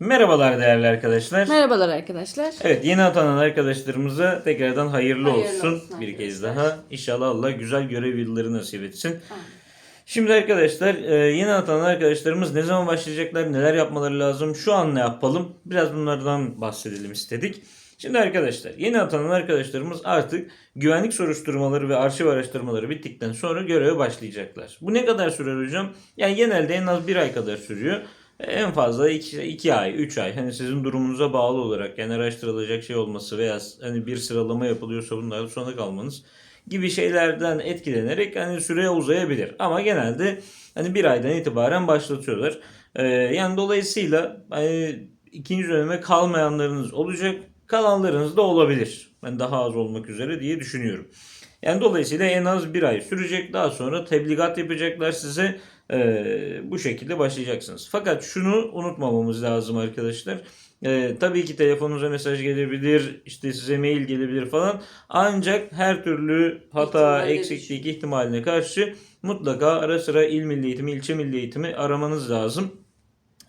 Merhabalar değerli arkadaşlar. Merhabalar arkadaşlar. Evet yeni atanan arkadaşlarımıza tekrardan hayırlı, Hayırlı olsun. olsun bir kez daha. İnşallah Allah güzel görev yılları nasip etsin. Amin. Şimdi arkadaşlar e, yeni atanan arkadaşlarımız ne zaman başlayacaklar, neler yapmaları lazım, şu an ne yapalım biraz bunlardan bahsedelim istedik. Şimdi arkadaşlar yeni atanan arkadaşlarımız artık güvenlik soruşturmaları ve arşiv araştırmaları bittikten sonra göreve başlayacaklar. Bu ne kadar sürer hocam? Yani genelde en az bir ay kadar sürüyor. En fazla 2 ay, 3 ay. Hani sizin durumunuza bağlı olarak yani araştırılacak şey olması veya hani bir sıralama yapılıyorsa bunlarda sona kalmanız gibi şeylerden etkilenerek hani süre uzayabilir. Ama genelde hani bir aydan itibaren başlatıyorlar. Ee, yani dolayısıyla hani ikinci döneme kalmayanlarınız olacak. Kalanlarınız da olabilir. Ben daha az olmak üzere diye düşünüyorum. Yani dolayısıyla en az bir ay sürecek. Daha sonra tebligat yapacaklar size. Ee, bu şekilde başlayacaksınız. Fakat şunu unutmamamız lazım arkadaşlar. Ee, tabii ki telefonunuza mesaj gelebilir, işte size mail gelebilir falan. Ancak her türlü hata, İhtimalle eksiklik ihtimaline karşı mutlaka ara sıra il milli eğitimi, ilçe milli eğitimi aramanız lazım.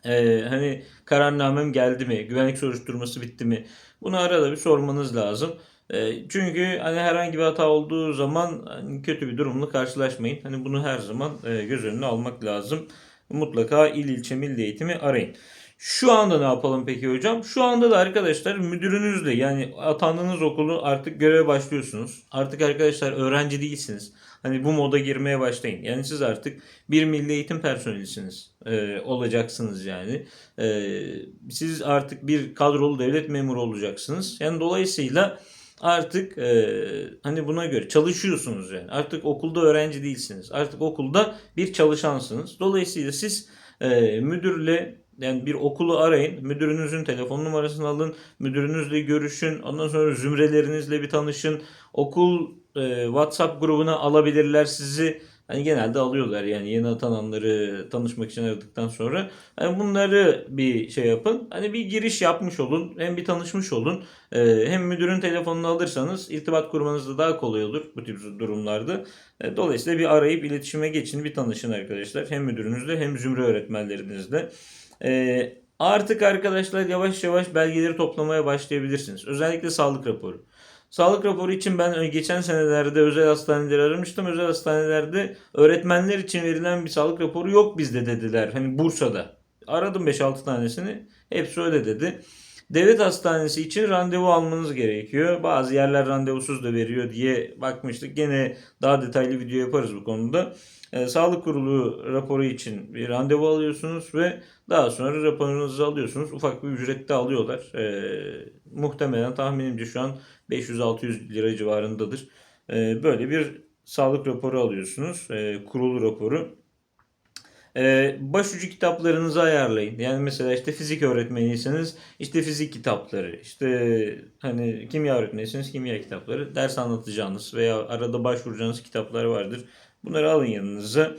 Ee, hani kararnamem geldi mi, güvenlik soruşturması bitti mi? Bunu arada bir sormanız lazım. Ee, çünkü hani herhangi bir hata olduğu zaman hani kötü bir durumla karşılaşmayın. Hani bunu her zaman e, göz önüne almak lazım. Mutlaka il ilçe milli eğitimi arayın. Şu anda ne yapalım peki hocam? Şu anda da arkadaşlar müdürünüzle yani atandığınız okulu artık göreve başlıyorsunuz. Artık arkadaşlar öğrenci değilsiniz. Hani bu moda girmeye başlayın. Yani siz artık bir milli eğitim personelisiniz. Ee, olacaksınız yani. Ee, siz artık bir kadrolu devlet memuru olacaksınız. Yani dolayısıyla artık e, hani buna göre çalışıyorsunuz yani. Artık okulda öğrenci değilsiniz. Artık okulda bir çalışansınız. Dolayısıyla siz e, müdürle yani bir okulu arayın. Müdürünüzün telefon numarasını alın. Müdürünüzle görüşün. Ondan sonra zümrelerinizle bir tanışın. Okul e, WhatsApp grubuna alabilirler sizi. Hani genelde alıyorlar yani yeni atananları tanışmak için aradıktan sonra. Hani bunları bir şey yapın. Hani bir giriş yapmış olun. Hem bir tanışmış olun. Ee, hem müdürün telefonunu alırsanız irtibat kurmanız da daha kolay olur bu tip durumlarda. E, Dolayısıyla bir arayıp iletişime geçin, bir tanışın arkadaşlar. Hem müdürünüzle hem zümre öğretmenlerinizle. Ee, artık arkadaşlar yavaş yavaş belgeleri toplamaya başlayabilirsiniz. Özellikle sağlık raporu. Sağlık raporu için ben geçen senelerde özel hastaneleri aramıştım. Özel hastanelerde öğretmenler için verilen bir sağlık raporu yok bizde dediler. Hani Bursa'da. Aradım 5-6 tanesini. Hepsi öyle dedi. Devlet hastanesi için randevu almanız gerekiyor. Bazı yerler randevusuz da veriyor diye bakmıştık. Gene daha detaylı video yaparız bu konuda. Ee, Sağlık kurulu raporu için bir randevu alıyorsunuz ve daha sonra raporunuzu alıyorsunuz. Ufak bir ücret de alıyorlar. Ee, muhtemelen tahminimce şu an 500-600 lira civarındadır. Ee, böyle bir sağlık raporu alıyorsunuz. Ee, kurulu raporu. Ee, başucu kitaplarınızı ayarlayın. Yani mesela işte fizik öğretmeniyseniz işte fizik kitapları, işte hani kimya öğretmeniyseniz kimya kitapları, ders anlatacağınız veya arada başvuracağınız kitaplar vardır. Bunları alın yanınıza.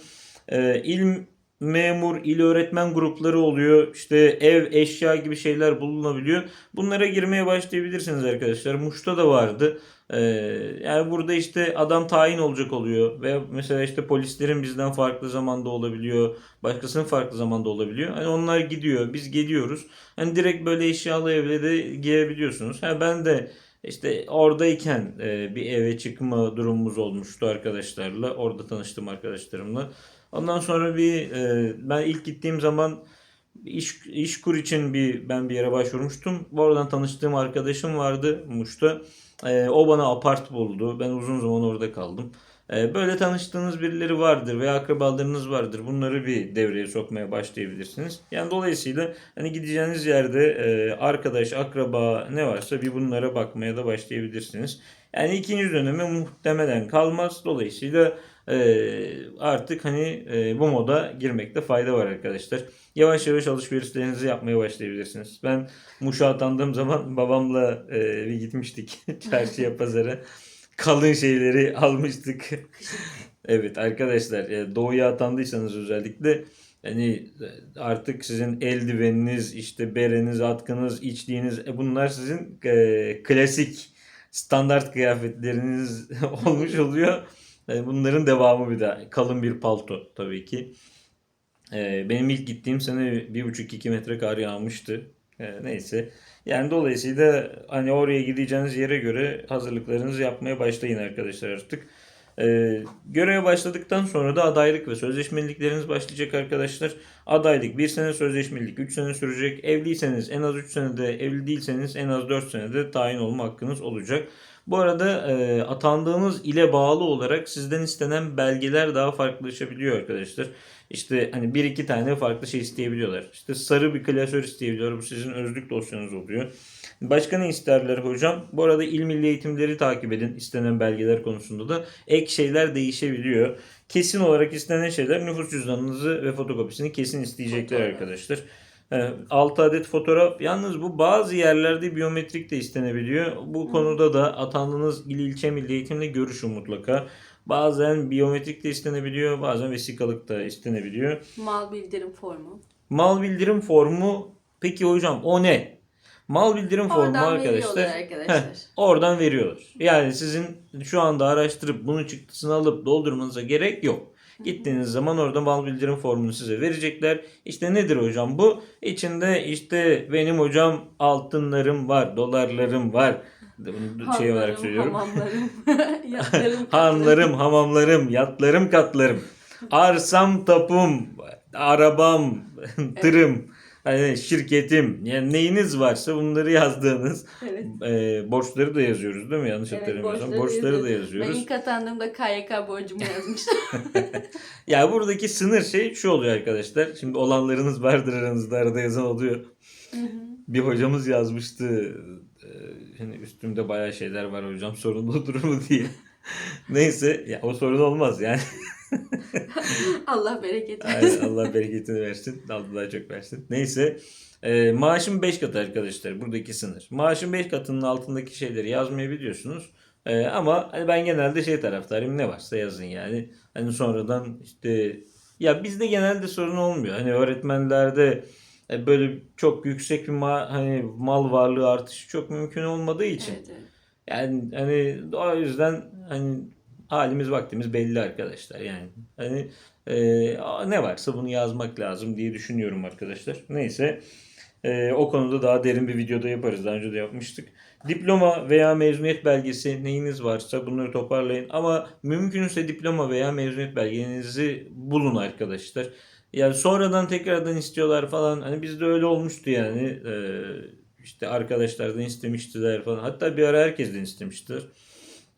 İl memur, il öğretmen grupları oluyor. İşte ev, eşya gibi şeyler bulunabiliyor. Bunlara girmeye başlayabilirsiniz arkadaşlar. Muş'ta da vardı. Ee, yani burada işte adam tayin olacak oluyor ve mesela işte polislerin bizden farklı zamanda olabiliyor, başkasının farklı zamanda olabiliyor. Hani onlar gidiyor, biz geliyoruz. Hani direkt böyle eşyalı evle de girebiliyorsunuz. Ha ben de işte oradayken e, bir eve çıkma durumumuz olmuştu arkadaşlarla. Orada tanıştım arkadaşlarımla. Ondan sonra bir e, ben ilk gittiğim zaman iş iş kur için bir ben bir yere başvurmuştum. Oradan tanıştığım arkadaşım vardı Muş'ta. Ee, o bana apart buldu. Ben uzun zaman orada kaldım. Ee, böyle tanıştığınız birileri vardır veya akrabalarınız vardır. Bunları bir devreye sokmaya başlayabilirsiniz. Yani dolayısıyla hani gideceğiniz yerde e, arkadaş, akraba ne varsa bir bunlara bakmaya da başlayabilirsiniz. Yani ikinci döneme muhtemelen kalmaz. Dolayısıyla e, artık hani e, bu moda girmekte fayda var arkadaşlar. Yavaş yavaş alışverişlerinizi yapmaya başlayabilirsiniz. Ben Muş'a atandığım zaman babamla e, bir gitmiştik çarşıya pazara. Kalın şeyleri almıştık. evet arkadaşlar e, doğuya atandıysanız özellikle hani e, artık sizin eldiveniniz, işte bereniz, atkınız, içliğiniz bunlar sizin klasik standart kıyafetleriniz olmuş oluyor. E, bunların devamı bir de kalın bir palto tabii ki. E, benim ilk gittiğim sene bir buçuk iki metre kar yağmıştı. Ee, neyse. Yani dolayısıyla hani oraya gideceğiniz yere göre hazırlıklarınızı yapmaya başlayın arkadaşlar artık. Ee, göreve başladıktan sonra da adaylık ve sözleşmelilikleriniz başlayacak arkadaşlar. Adaylık 1 sene sözleşmelilik 3 sene sürecek. Evliyseniz en az 3 senede, evli değilseniz en az 4 senede tayin olma hakkınız olacak. Bu arada e, atandığınız ile bağlı olarak sizden istenen belgeler daha farklılaşabiliyor arkadaşlar. İşte hani bir iki tane farklı şey isteyebiliyorlar. İşte sarı bir klasör isteyebiliyor. Bu sizin özlük dosyanız oluyor. Başka ne isterler hocam? Bu arada il milli eğitimleri takip edin istenen belgeler konusunda da. Ek şeyler değişebiliyor. Kesin olarak istenen şeyler nüfus cüzdanınızı ve fotokopisini kesin isteyecekler arkadaşlar. 6 adet fotoğraf. Yalnız bu bazı yerlerde biyometrik de istenebiliyor. Bu konuda da atandığınız il ilçe milli eğitimle görüşün mutlaka. Bazen biyometrik de istenebiliyor, bazen vesikalık da istenebiliyor. Mal bildirim formu. Mal bildirim formu peki hocam o ne? Mal bildirim formu Oradan arkadaşlar. veriyorlar arkadaşlar. Heh, oradan veriyorlar. Yani sizin şu anda araştırıp bunun çıktısını alıp doldurmanıza gerek yok. Gittiğiniz zaman orada mal bildirim formunu size verecekler. İşte nedir hocam bu? İçinde işte benim hocam altınlarım var, dolarlarım var. Bunu şey olarak söylüyorum. Hamamlarım, yatlarım, Hanlarım, hamamlarım, yatlarım, katlarım. Arsam, tapum, arabam, tırım, hani şirketim. Yani neyiniz varsa bunları yazdığınız Evet. e, borçları da yazıyoruz değil mi? Yanlış Evet, hatırlamıyorsam. borçları borçları da yazıyoruz. Ben ilk atandığımda KYK borcumu yazmıştım. Ya buradaki sınır şey şu oluyor arkadaşlar. Şimdi olanlarınız vardır aranızda arada yazan oluyor. Bir hocamız yazmıştı. e, Hani üstümde bayağı şeyler var hocam sorumludur mu diye. Neyse ya o sorun olmaz yani. Allah bereket Aynen, versin. Allah bereketini versin. Allah daha çok versin. Neyse. E, maaşın 5 katı arkadaşlar. Buradaki sınır. Maaşın 5 katının altındaki şeyleri yazmayabiliyorsunuz. E, ama hani ben genelde şey taraftarıyım. Ne varsa yazın yani. Hani sonradan işte ya bizde genelde sorun olmuyor. Hani öğretmenlerde e, böyle çok yüksek bir ma- hani mal varlığı artışı çok mümkün olmadığı için. Evet, evet. Yani hani o yüzden hani halimiz vaktimiz belli arkadaşlar yani. Hani e, ne varsa bunu yazmak lazım diye düşünüyorum arkadaşlar. Neyse e, o konuda daha derin bir videoda yaparız. Daha önce de yapmıştık. Diploma veya mezuniyet belgesi neyiniz varsa bunları toparlayın. Ama mümkünse diploma veya mezuniyet belgenizi bulun arkadaşlar. Yani sonradan tekrardan istiyorlar falan. Hani bizde öyle olmuştu yani. E, işte arkadaşlardan istemiştiler falan. Hatta bir ara herkesten istemiştir.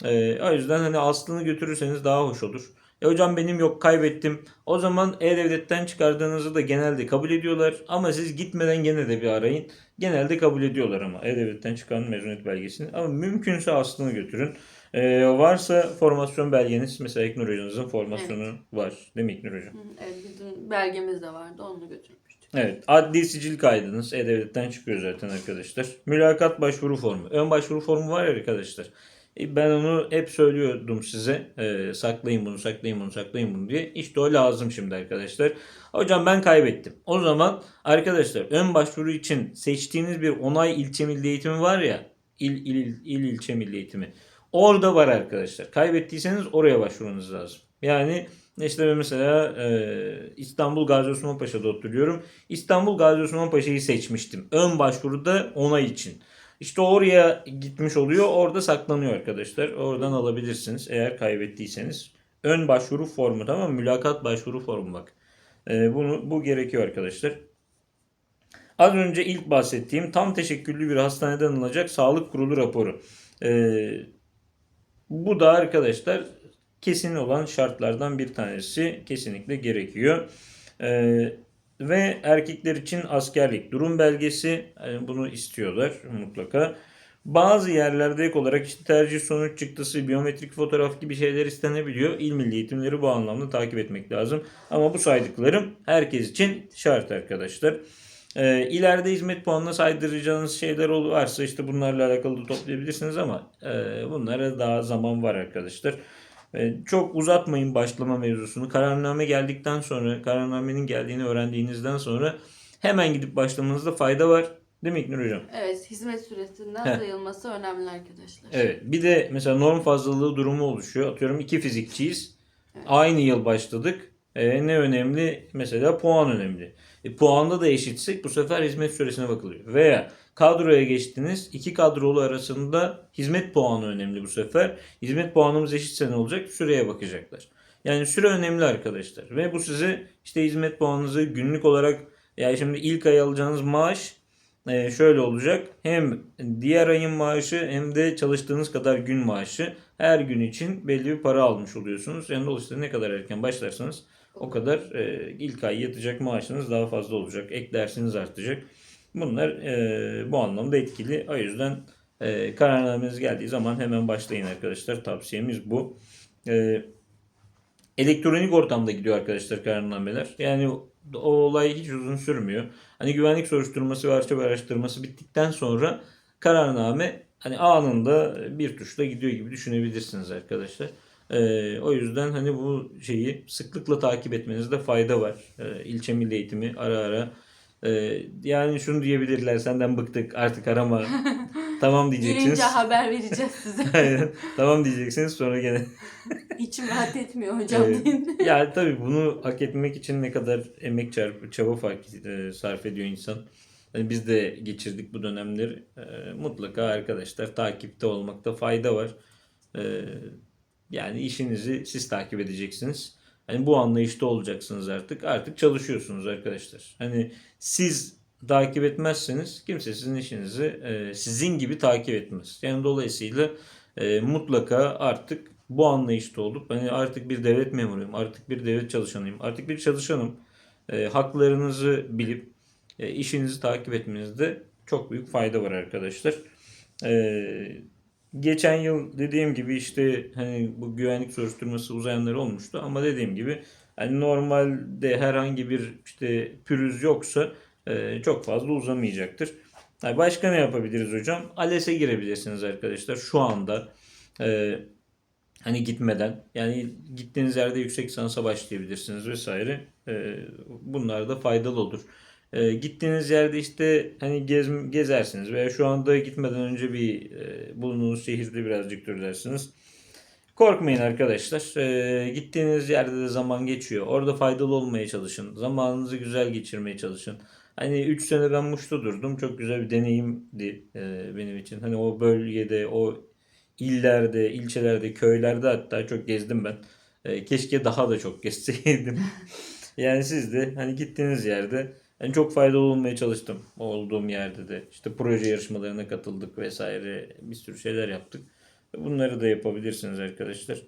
Ee, o yüzden hani aslını götürürseniz daha hoş olur. E hocam benim yok kaybettim. O zaman E-Devlet'ten çıkardığınızı da genelde kabul ediyorlar. Ama siz gitmeden gene de bir arayın. Genelde kabul ediyorlar ama E-Devlet'ten çıkan mezuniyet belgesini. Ama mümkünse aslını götürün. Ee, varsa formasyon belgeniz mesela İknur Hoca'nızın formasyonu var. Değil mi İknur Hocam? Evet, bizim belgemiz de vardı. Onu götürmüştük. Evet. Adli sicil kaydınız E-Devlet'ten çıkıyor zaten arkadaşlar. Mülakat başvuru formu. Ön başvuru formu var ya arkadaşlar. E, Ben onu hep söylüyordum size. E, saklayın bunu, saklayın bunu, saklayın bunu diye. İşte o lazım şimdi arkadaşlar. Hocam ben kaybettim. O zaman arkadaşlar ön başvuru için seçtiğiniz bir onay ilçe milli eğitimi var ya. İl, il, il, il ilçe milli eğitimi. Orada var arkadaşlar. Kaybettiyseniz oraya başvurmanız lazım. Yani işte ben mesela e, İstanbul Gazi Osman Paşa'da oturuyorum. İstanbul Gazi Osman Paşa'yı seçmiştim. Ön başvuruda onay için. İşte oraya gitmiş oluyor. Orada saklanıyor arkadaşlar. Oradan alabilirsiniz eğer kaybettiyseniz. Ön başvuru formu tamam mı? Mülakat başvuru formu bak. E, bunu bu gerekiyor arkadaşlar. Az önce ilk bahsettiğim tam teşekküllü bir hastaneden alınacak sağlık kurulu raporu. Ee, bu da arkadaşlar kesin olan şartlardan bir tanesi kesinlikle gerekiyor. Ee, ve erkekler için askerlik durum belgesi yani bunu istiyorlar mutlaka. Bazı yerlerde ek olarak işte tercih sonuç çıktısı, biyometrik fotoğraf gibi şeyler istenebiliyor. İl milli eğitimleri bu anlamda takip etmek lazım. Ama bu saydıklarım herkes için şart arkadaşlar. Ee, ileride hizmet puanına saydıracağınız şeyler varsa işte bunlarla alakalı da toplayabilirsiniz ama e, bunlara daha zaman var arkadaşlar. E, çok uzatmayın başlama mevzusunu. Kararname geldikten sonra, kararnamenin geldiğini öğrendiğinizden sonra hemen gidip başlamanızda fayda var. Değil mi İknur Hocam? Evet, hizmet süresinden Heh. sayılması önemli arkadaşlar. Evet. Bir de mesela norm fazlalığı durumu oluşuyor. Atıyorum iki fizikçiyiz. Aynı yıl başladık. E, ne önemli? Mesela puan önemli. E, puanda da eşitsek bu sefer hizmet süresine bakılıyor. Veya kadroya geçtiniz. iki kadrolu arasında hizmet puanı önemli bu sefer. Hizmet puanımız eşitse ne olacak? Süreye bakacaklar. Yani süre önemli arkadaşlar. Ve bu size işte hizmet puanınızı günlük olarak yani şimdi ilk ay alacağınız maaş e, şöyle olacak. Hem diğer ayın maaşı hem de çalıştığınız kadar gün maaşı her gün için belli bir para almış oluyorsunuz. Yani dolayısıyla ne kadar erken başlarsanız o kadar e, ilk ay yatacak maaşınız daha fazla olacak. Ek dersiniz artacak. Bunlar e, bu anlamda etkili. O yüzden e, kararnameniz geldiği zaman hemen başlayın arkadaşlar. Tavsiyemiz bu. E, elektronik ortamda gidiyor arkadaşlar kararnameler. Yani o olay hiç uzun sürmüyor. Hani güvenlik soruşturması ve arşiv araştırması bittikten sonra kararname hani anında bir tuşla gidiyor gibi düşünebilirsiniz arkadaşlar. Ee, o yüzden hani bu şeyi sıklıkla takip etmenizde fayda var. Ee, ilçe milli eğitimi ara ara. Ee, yani şunu diyebilirler senden bıktık artık arama. tamam diyeceksiniz. Gelince haber vereceğiz size. Aynen. tamam diyeceksiniz sonra gene İçim rahat etmiyor hocam Evet. deyin. ya tabii bunu hak etmek için ne kadar emek çarp, çaba fark e, sarf ediyor insan. Yani biz de geçirdik bu dönemleri. E, mutlaka arkadaşlar takipte olmakta fayda var. E, yani işinizi siz takip edeceksiniz. Hani bu anlayışta olacaksınız artık. Artık çalışıyorsunuz arkadaşlar. Hani siz takip etmezseniz kimse sizin işinizi e, sizin gibi takip etmez. Yani dolayısıyla e, mutlaka artık bu anlayışta olup hani artık bir devlet memuruyum, artık bir devlet çalışanıyım, artık bir çalışanım. E, haklarınızı bilip e, işinizi takip etmenizde çok büyük fayda var arkadaşlar. E, geçen yıl dediğim gibi işte hani bu güvenlik soruşturması uzayanları olmuştu ama dediğim gibi hani normalde herhangi bir işte pürüz yoksa e, çok fazla uzamayacaktır. Yani başka ne yapabiliriz hocam? ALES'e girebilirsiniz arkadaşlar şu anda. E, hani gitmeden yani gittiğiniz yerde yüksek lisansa başlayabilirsiniz vesaire. E, bunlar da faydalı olur. E, gittiğiniz yerde işte hani gez, gezersiniz veya şu anda gitmeden önce bir e, bulunduğunuz şehirde birazcık turlarsınız. Korkmayın arkadaşlar. E, gittiğiniz yerde de zaman geçiyor. Orada faydalı olmaya çalışın. Zamanınızı güzel geçirmeye çalışın. Hani 3 sene ben Muş'ta durdum. Çok güzel bir deneyimdi e, benim için. Hani o bölgede, o illerde, ilçelerde, köylerde hatta çok gezdim ben. E, keşke daha da çok gezseydim. yani siz de hani gittiğiniz yerde hani çok faydalı olmaya çalıştım olduğum yerde de. İşte proje yarışmalarına katıldık vesaire bir sürü şeyler yaptık. Bunları da yapabilirsiniz arkadaşlar.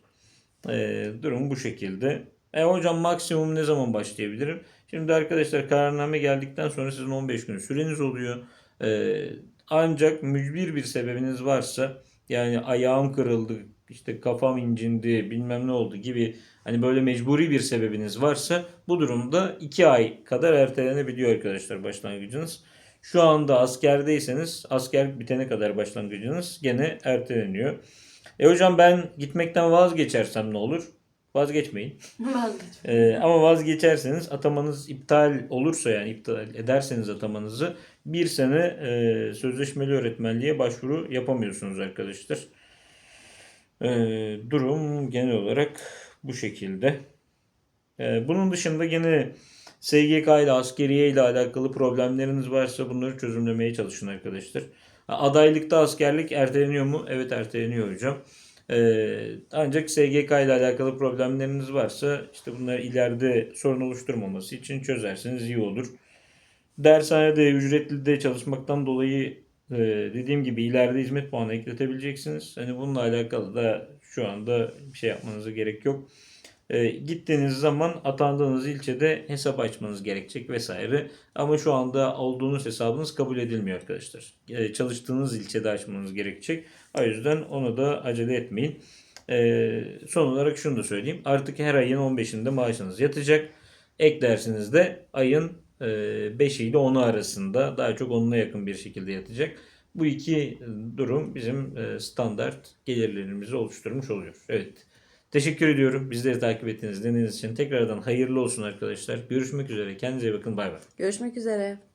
E, durum bu şekilde. E hocam maksimum ne zaman başlayabilirim? Şimdi arkadaşlar kararname geldikten sonra sizin 15 gün süreniz oluyor. E, ancak mücbir bir sebebiniz varsa yani ayağım kırıldı, işte kafam incindi, bilmem ne oldu gibi hani böyle mecburi bir sebebiniz varsa bu durumda 2 ay kadar ertelenebiliyor arkadaşlar başlangıcınız. Şu anda askerdeyseniz asker bitene kadar başlangıcınız gene erteleniyor. E hocam ben gitmekten vazgeçersem ne olur? Vazgeçmeyin. Vazgeç. Ee, ama vazgeçerseniz atamanız iptal olursa yani iptal ederseniz atamanızı bir sene e, sözleşmeli öğretmenliğe başvuru yapamıyorsunuz arkadaşlar. Ee, durum genel olarak bu şekilde. Ee, bunun dışında gene SGK ile askeriye ile alakalı problemleriniz varsa bunları çözümlemeye çalışın arkadaşlar. Adaylıkta askerlik erteleniyor mu? Evet erteleniyor hocam. Ee, ancak SGK ile alakalı problemleriniz varsa işte bunlar ileride sorun oluşturmaması için çözerseniz iyi olur. Dershanede ücretli de çalışmaktan dolayı e, dediğim gibi ileride hizmet puanı ekletebileceksiniz. Hani bununla alakalı da şu anda bir şey yapmanıza gerek yok. E, gittiğiniz zaman atandığınız ilçede hesap açmanız gerekecek vesaire. Ama şu anda olduğunuz hesabınız kabul edilmiyor arkadaşlar. E, çalıştığınız ilçede açmanız gerekecek. O yüzden onu da acele etmeyin. E, son olarak şunu da söyleyeyim. Artık her ayın 15'inde maaşınız yatacak. Ek dersiniz de ayın e, 5'i ile 10'u arasında daha çok 10'una yakın bir şekilde yatacak. Bu iki durum bizim e, standart gelirlerimizi oluşturmuş oluyor. Evet. Teşekkür ediyorum. Bizleri takip ettiğiniz, dinlediğiniz için tekrardan hayırlı olsun arkadaşlar. Görüşmek üzere. Kendinize bakın. Bay bay. Görüşmek üzere.